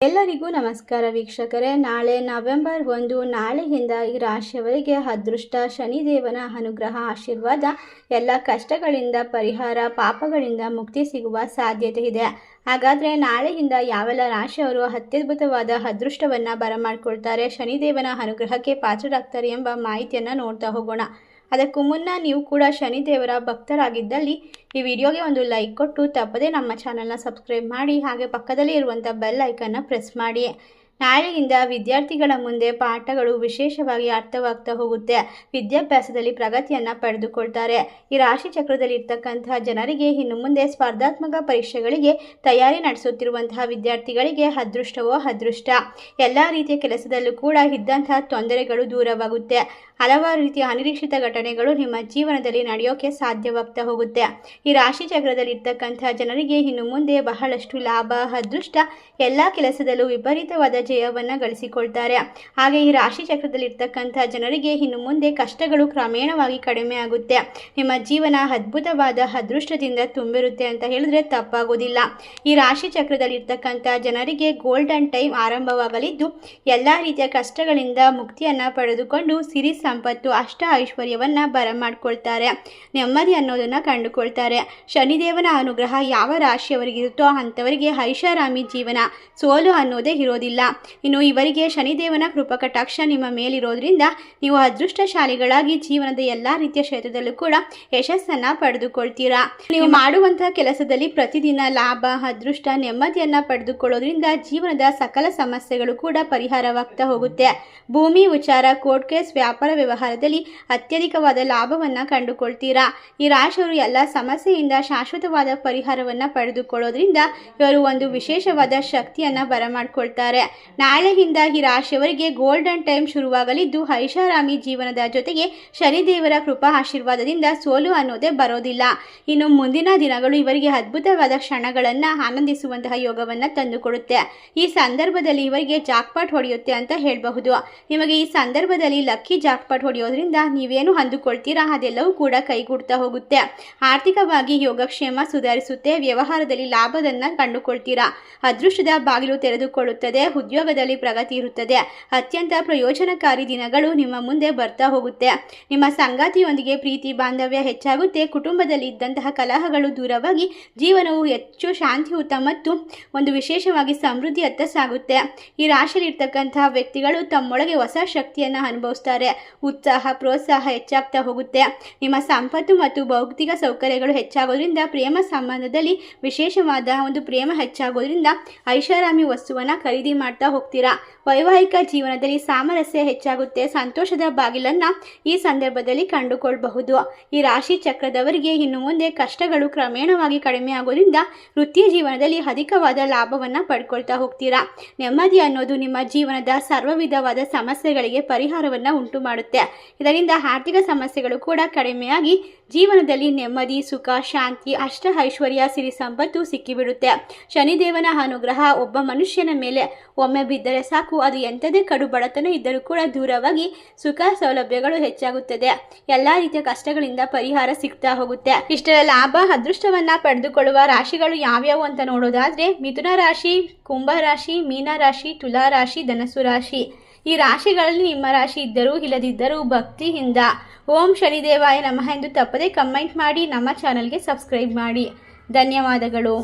ಎಲ್ಲರಿಗೂ ನಮಸ್ಕಾರ ವೀಕ್ಷಕರೇ. ನಾಳೆ ನವೆಂಬರ್ ಒಂದು, ನಾಳೆಯಿಂದ ಈ ರಾಶಿಯವರಿಗೆ ಅದೃಷ್ಟ, ಶನಿದೇವನ ಅನುಗ್ರಹ, ಆಶೀರ್ವಾದ, ಎಲ್ಲ ಕಷ್ಟಗಳಿಂದ ಪರಿಹಾರ, ಪಾಪಗಳಿಂದ ಮುಕ್ತಿ ಸಿಗುವ ಸಾಧ್ಯತೆ ಇದೆ. ಹಾಗಾದರೆ ನಾಳೆಯಿಂದ ಯಾವೆಲ್ಲ ರಾಶಿಯವರು ಅತ್ಯದ್ಭುತವಾದ ಅದೃಷ್ಟವನ್ನು ಬರಮಾಡ್ಕೊಳ್ತಾರೆ, ಶನಿದೇವನ ಅನುಗ್ರಹಕ್ಕೆ ಪಾತ್ರರಾಗ್ತಾರೆ ಎಂಬ ಮಾಹಿತಿಯನ್ನು ನೋಡ್ತಾ ಹೋಗೋಣ. ಅದಕ್ಕೂ ಮುನ್ನ ನೀವು ಕೂಡ ಶನಿದೇವರ ಭಕ್ತರಾಗಿದ್ದಲ್ಲಿ ಈ ವಿಡಿಯೋಗೆ ಒಂದು ಲೈಕ್ ಕೊಟ್ಟು ತಪ್ಪದೇ ನಮ್ಮ ಚಾನಲ್ನ ಸಬ್ಸ್ಕ್ರೈಬ್ ಮಾಡಿ ಹಾಗೆ ಪಕ್ಕದಲ್ಲಿ ಇರುವಂಥ ಬೆಲ್ ಐಕನ್ನ ಪ್ರೆಸ್ ಮಾಡಿ. ನಾಳೆಯಿಂದ ವಿದ್ಯಾರ್ಥಿಗಳ ಮುಂದೆ ಪಾಠಗಳು ವಿಶೇಷವಾಗಿ ಅರ್ಥವಾಗ್ತಾ ಹೋಗುತ್ತೆ. ವಿದ್ಯಾಭ್ಯಾಸದಲ್ಲಿ ಪ್ರಗತಿಯನ್ನು ಪಡೆದುಕೊಳ್ತಾರೆ. ಈ ರಾಶಿ ಚಕ್ರದಲ್ಲಿ ಇರ್ತಕ್ಕಂತಹ ಜನರಿಗೆ ಇನ್ನು ಮುಂದೆ ಸ್ಪರ್ಧಾತ್ಮಕ ಪರೀಕ್ಷೆಗಳಿಗೆ ತಯಾರಿ ನಡೆಸುತ್ತಿರುವಂತಹ ವಿದ್ಯಾರ್ಥಿಗಳಿಗೆ ಅದೃಷ್ಟವೋ ಅದೃಷ್ಟ. ಎಲ್ಲ ರೀತಿಯ ಕೆಲಸದಲ್ಲೂ ಕೂಡ ಇದ್ದಂತಹ ತೊಂದರೆಗಳು ದೂರವಾಗುತ್ತೆ. ಹಲವಾರು ರೀತಿಯ ಅನಿರೀಕ್ಷಿತ ಘಟನೆಗಳು ನಿಮ್ಮ ಜೀವನದಲ್ಲಿ ನಡೆಯೋಕೆ ಸಾಧ್ಯವಾಗ್ತಾ ಹೋಗುತ್ತೆ. ಈ ರಾಶಿ ಚಕ್ರದಲ್ಲಿ ಇರ್ತಕ್ಕಂತಹ ಜನರಿಗೆ ಇನ್ನು ಮುಂದೆ ಬಹಳಷ್ಟು ಲಾಭ, ಅದೃಷ್ಟ, ಎಲ್ಲ ಕೆಲಸದಲ್ಲೂ ವಿಪರೀತವಾದ ಜಯವನ್ನು ಗಳಿಸಿಕೊಳ್ತಾರೆ. ಹಾಗೆ ಈ ರಾಶಿ ಚಕ್ರದಲ್ಲಿ ಇರ್ತಕ್ಕಂತಹ ಜನರಿಗೆ ಇನ್ನು ಮುಂದೆ ಕಷ್ಟಗಳು ಕ್ರಮೇಣವಾಗಿ ಕಡಿಮೆ ಆಗುತ್ತೆ. ನಿಮ್ಮ ಜೀವನ ಅದ್ಭುತವಾದ ಅದೃಷ್ಟದಿಂದ ತುಂಬಿರುತ್ತೆ ಅಂತ ಹೇಳಿದ್ರೆ ತಪ್ಪಾಗೋದಿಲ್ಲ. ಈ ರಾಶಿ ಚಕ್ರದಲ್ಲಿ ಇರ್ತಕ್ಕಂಥ ಜನರಿಗೆ ಗೋಲ್ಡನ್ ಟೈಮ್ ಆರಂಭವಾಗಲಿದ್ದು, ಎಲ್ಲ ರೀತಿಯ ಕಷ್ಟಗಳಿಂದ ಮುಕ್ತಿಯನ್ನು ಪಡೆದುಕೊಂಡು ಸಿರಿ ಸಂಪತ್ತು, ಅಷ್ಟ ಐಶ್ವರ್ಯವನ್ನು ಬರಮಾಡ್ಕೊಳ್ತಾರೆ. ನೆಮ್ಮದಿ ಅನ್ನೋದನ್ನು ಕಂಡುಕೊಳ್ತಾರೆ. ಶನಿದೇವನ ಅನುಗ್ರಹ ಯಾವ ರಾಶಿಯವರಿಗಿರುತ್ತೋ ಅಂಥವರಿಗೆ ಐಷಾರಾಮಿ ಜೀವನ ಸೋಲು ಅನ್ನೋದೇ ಇರೋದಿಲ್ಲ. ಇನ್ನು ಇವರಿಗೆ ಶನಿದೇವನ ಕೃಪಕಟಾಕ್ಷ ನಿಮ್ಮ ಮೇಲಿರೋದ್ರಿಂದ ನೀವು ಅದೃಷ್ಟಶಾಲಿಗಳಾಗಿ ಜೀವನದ ಎಲ್ಲ ರೀತಿಯ ಕ್ಷೇತ್ರದಲ್ಲೂ ಕೂಡ ಯಶಸ್ಸನ್ನು ಪಡೆದುಕೊಳ್ತೀರಾ. ನೀವು ಮಾಡುವಂತಹ ಕೆಲಸದಲ್ಲಿ ಪ್ರತಿದಿನ ಲಾಭ, ಅದೃಷ್ಟ, ನೆಮ್ಮದಿಯನ್ನು ಪಡೆದುಕೊಳ್ಳೋದ್ರಿಂದ ಜೀವನದ ಸಕಲ ಸಮಸ್ಯೆಗಳು ಕೂಡ ಪರಿಹಾರವಾಗ್ತಾ ಹೋಗುತ್ತೆ. ಭೂಮಿ ವಿಚಾರ ಕೋರ್ಟ್ ಕೇಸ್ ವ್ಯಾಪಾರ ವ್ಯವಹಾರದಲ್ಲಿ ಅತ್ಯಧಿಕವಾದ ಲಾಭವನ್ನು ಕಂಡುಕೊಳ್ತೀರಾ. ಈ ರಾಶಿಯವರು ಎಲ್ಲ ಸಮಸ್ಯೆಯಿಂದ ಶಾಶ್ವತವಾದ ಪರಿಹಾರವನ್ನು ಪಡೆದುಕೊಳ್ಳೋದ್ರಿಂದ ಇವರು ಒಂದು ವಿಶೇಷವಾದ ಶಕ್ತಿಯನ್ನು ಬರಮಾಡ್ಕೊಳ್ತಾರೆ. ನಾಳೆಯಿಂದ ಈ ರಾಶಿಯವರಿಗೆ ಗೋಲ್ಡನ್ ಟೈಮ್ ಶುರುವಾಗಲಿದ್ದು ಐಷಾರಾಮಿ ಜೀವನದ ಜೊತೆಗೆ ಶನಿದೇವರ ಕೃಪಾ ಆಶೀರ್ವಾದದಿಂದ ಸೋಲು ಅನ್ನೋದೇ ಬರೋದಿಲ್ಲ. ಇನ್ನು ಮುಂದಿನ ದಿನಗಳು ಇವರಿಗೆ ಅದ್ಭುತವಾದ ಕ್ಷಣಗಳನ್ನು ಆನಂದಿಸುವಂತಹ ಯೋಗವನ್ನು ತಂದುಕೊಡುತ್ತೆ. ಈ ಸಂದರ್ಭದಲ್ಲಿ ಇವರಿಗೆ ಜಾಕ್ಪಾಟ್ ಹೊಡೆಯುತ್ತೆ ಅಂತ ಹೇಳಬಹುದು. ನಿಮಗೆ ಈ ಸಂದರ್ಭದಲ್ಲಿ ಲಕ್ಕಿ ಜಾಕ್ಪಾಟ್ ಹೊಡೆಯೋದ್ರಿಂದ ನೀವೇನು ಅಂದುಕೊಳ್ತೀರಾ? ಅದೆಲ್ಲವೂ ಕೂಡ ಕೈಗೂಡ್ತಾ ಹೋಗುತ್ತೆ. ಆರ್ಥಿಕವಾಗಿ ಯೋಗಕ್ಷೇಮ ಸುಧಾರಿಸುತ್ತೆ, ವ್ಯವಹಾರದಲ್ಲಿ ಲಾಭದನ್ನ ಕಂಡುಕೊಳ್ತೀರಾ? ಅದೃಷ್ಟದ ಬಾಗಿಲು ತೆರೆದುಕೊಳ್ಳುತ್ತದೆ ಉದ್ಯೋಗದಲ್ಲಿ ಪ್ರಗತಿ ಇರುತ್ತದೆ. ಅತ್ಯಂತ ಪ್ರಯೋಜನಕಾರಿ ದಿನಗಳು ನಿಮ್ಮ ಮುಂದೆ ಬರ್ತಾ ಹೋಗುತ್ತೆ. ನಿಮ್ಮ ಸಂಗಾತಿಯೊಂದಿಗೆ ಪ್ರೀತಿ, ಬಾಂಧವ್ಯ ಹೆಚ್ಚಾಗುತ್ತೆ. ಕುಟುಂಬದಲ್ಲಿ ಇದ್ದಂತಹ ಕಲಹಗಳು ದೂರವಾಗಿ ಜೀವನವು ಹೆಚ್ಚು ಶಾಂತಿಯುತ ಮತ್ತು ಒಂದು ವಿಶೇಷವಾಗಿ ಸಮೃದ್ಧಿಯತ್ತ ಸಾಗುತ್ತೆ. ಈ ರಾಶಿಯಲ್ಲಿರ್ತಕ್ಕಂತಹ ವ್ಯಕ್ತಿಗಳು ತಮ್ಮೊಳಗೆ ಹೊಸ ಶಕ್ತಿಯನ್ನು ಅನುಭವಿಸ್ತಾರೆ. ಉತ್ಸಾಹ, ಪ್ರೋತ್ಸಾಹ ಹೆಚ್ಚಾಗ್ತಾ ಹೋಗುತ್ತೆ. ನಿಮ್ಮ ಸಂಪತ್ತು ಮತ್ತು ಭೌತಿಕ ಸೌಕರ್ಯಗಳು ಹೆಚ್ಚಾಗೋದ್ರಿಂದ ಪ್ರೇಮ ಸಂಬಂಧದಲ್ಲಿ ವಿಶೇಷವಾದ ಒಂದು ಪ್ರೇಮ ಹೆಚ್ಚಾಗೋದ್ರಿಂದ ಐಷಾರಾಮಿ ವಸ್ತುವನ್ನು ಖರೀದಿ ಮಾಡ್ತಾ ಹೋಗ್ತೀರಾ? ವೈವಾಹಿಕ ಜೀವನದಲ್ಲಿ ಸಾಮರಸ್ಯ ಹೆಚ್ಚಾಗುತ್ತೆ. ಸಂತೋಷದ ಬಾಗಿಲನ್ನು ಈ ಸಂದರ್ಭದಲ್ಲಿ ಕಂಡುಕೊಳ್ಬಹುದು. ಈ ರಾಶಿ ಚಕ್ರದವರಿಗೆ ಇನ್ನು ಮುಂದೆ ಕಷ್ಟಗಳು ಕ್ರಮೇಣವಾಗಿ ಕಡಿಮೆ ಆಗೋದ್ರಿಂದ ವೃತ್ತಿ ಜೀವನದಲ್ಲಿ ಅಧಿಕವಾದ ಲಾಭವನ್ನು ಪಡ್ಕೊಳ್ತಾ ಹೋಗ್ತೀರಾ? ನೆಮ್ಮದಿ ಅನ್ನೋದು ನಿಮ್ಮ ಜೀವನದ ಸರ್ವವಿಧವಾದ ಸಮಸ್ಯೆಗಳಿಗೆ ಪರಿಹಾರವನ್ನು ಉಂಟು ಮಾಡುತ್ತೆ ಇದರಿಂದ ಆರ್ಥಿಕ ಸಮಸ್ಯೆಗಳು ಕೂಡ ಕಡಿಮೆಯಾಗಿ ಜೀವನದಲ್ಲಿ ನೆಮ್ಮದಿ, ಸುಖ, ಶಾಂತಿ, ಅಷ್ಟ ಐಶ್ವರ್ಯ, ಸಿರಿ ಸಂಪತ್ತು ಸಿಕ್ಕಿಬಿಡುತ್ತೆ. ಶನಿದೇವನ ಅನುಗ್ರಹ ಒಬ್ಬ ಮನುಷ್ಯನ ಮೇಲೆ ಒಮ್ಮೆ ಬಿದ್ದರೆ ಸಾಕು. ಅದು ಎಂಥದೇ ಕಡು ಬಡತನ ಇದ್ದರೂ ಕೂಡ ದೂರವಾಗಿ ಸುಖ ಸೌಲಭ್ಯಗಳು ಹೆಚ್ಚಾಗುತ್ತದೆ. ಎಲ್ಲ ರೀತಿಯ ಕಷ್ಟಗಳಿಂದ ಪರಿಹಾರ ಸಿಗ್ತಾ ಹೋಗುತ್ತೆ. ಇಷ್ಟರ ಲಾಭ, ಅದೃಷ್ಟವನ್ನ ಪಡೆದುಕೊಳ್ಳುವ ರಾಶಿಗಳು ಯಾವ್ಯಾವು ಅಂತ ನೋಡೋದಾದ್ರೆ ಮಿಥುನ ರಾಶಿ, ಕುಂಭ ರಾಶಿ, ಮೀನ ರಾಶಿ, ತುಲಾ ರಾಶಿ ಧನಸು ರಾಶಿ. ಈ ರಾಶಿಗಳಲ್ಲಿ ನಿಮ್ಮ ರಾಶಿ ಇದ್ದರೂ ಇಲ್ಲದಿದ್ದರೂ ಭಕ್ತಿಯಿಂದ ಓಂ ಶನಿದೇವಾಯ ನಮಃ ಎಂದು ತಪ್ಪದೇ ಕಮೆಂಟ್ ಮಾಡಿ, ನಮ್ಮ ಚಾನಲ್ಗೆ ಸಬ್ಸ್ಕ್ರೈಬ್ ಮಾಡಿ. ಧನ್ಯವಾದಗಳು.